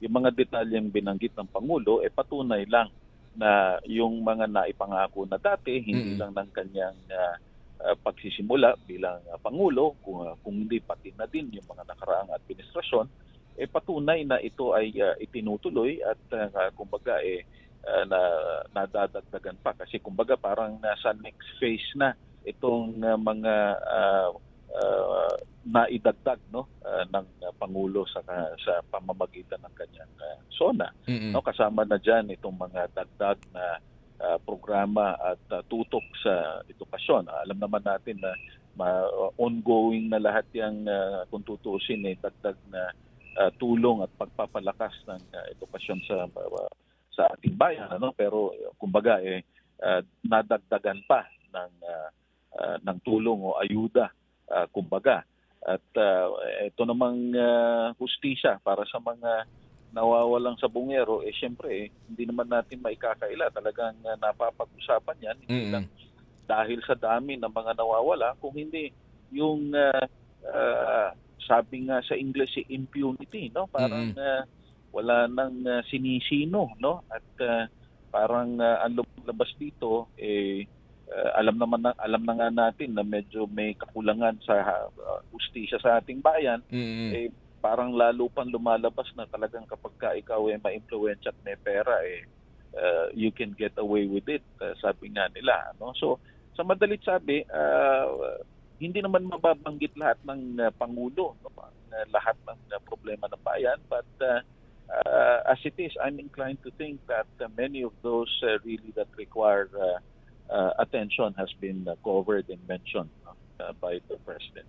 yung mga detalyeng binanggit ng Pangulo, eh patunay lang na yung mga naipangako na dati, hindi Mm-mm. lang ng kanyang ah, ah, pagsisimula bilang ah, Pangulo, kung, ah, kung hindi pati na din yung mga nakaraang administrasyon, eh patunay na ito ay ah, itinutuloy at ah, kumbaga eh ah, na nadadagdagan pa kasi kumbaga parang nasa next phase na itong ah, mga ah, ah, naidagdag no ah, ng ah, pangulo sa sa pamamagitan ng kanyang ah, SONA. Mm-mm. no kasama na diyan itong mga dagdag na ah, programa at ah, tutok sa edukasyon. Ah, alam naman natin na ma- ongoing na lahat yang ah, kung tutuusin eh dagdag na ah, tulong at pagpapalakas ng ah, edukasyon sa ah, sa ating bayan ano. Pero kumbaga eh ah, nadagdagan pa ng ah, ah, ng tulong o ayuda ah, kumbaga at ah, ito namang ah, hustisya para sa mga nawawalang sa bungero eh syempre eh, hindi naman natin maikakaila. Talagang ah, napapag-usapan yan. Hindi Mm-mm. lang dahil sa dami ng mga nawawala kung hindi yung ah, ah, sabi nga sa English si impunity no? Parang ah, wala nang ah, sinisino no? At ah, parang ah, ang lumabas dito eh ah, alam naman na, alam na nga natin na medyo may kakulangan sa uh, ustisya sa ating bayan. Mm-mm. eh parang lalo pang lumalabas na talagang kapag ka ikaw ay ma-influence at may pera eh uh, you can get away with it uh, sabi nga nila no so sa madalit sabi uh, hindi naman mababanggit lahat ng uh, pangulo no? Ang, uh, lahat ng uh, problema ng bayan but uh, uh, as it is I'm inclined to think that uh, many of those uh, really that require uh, uh, attention has been uh, covered and mentioned uh, by the president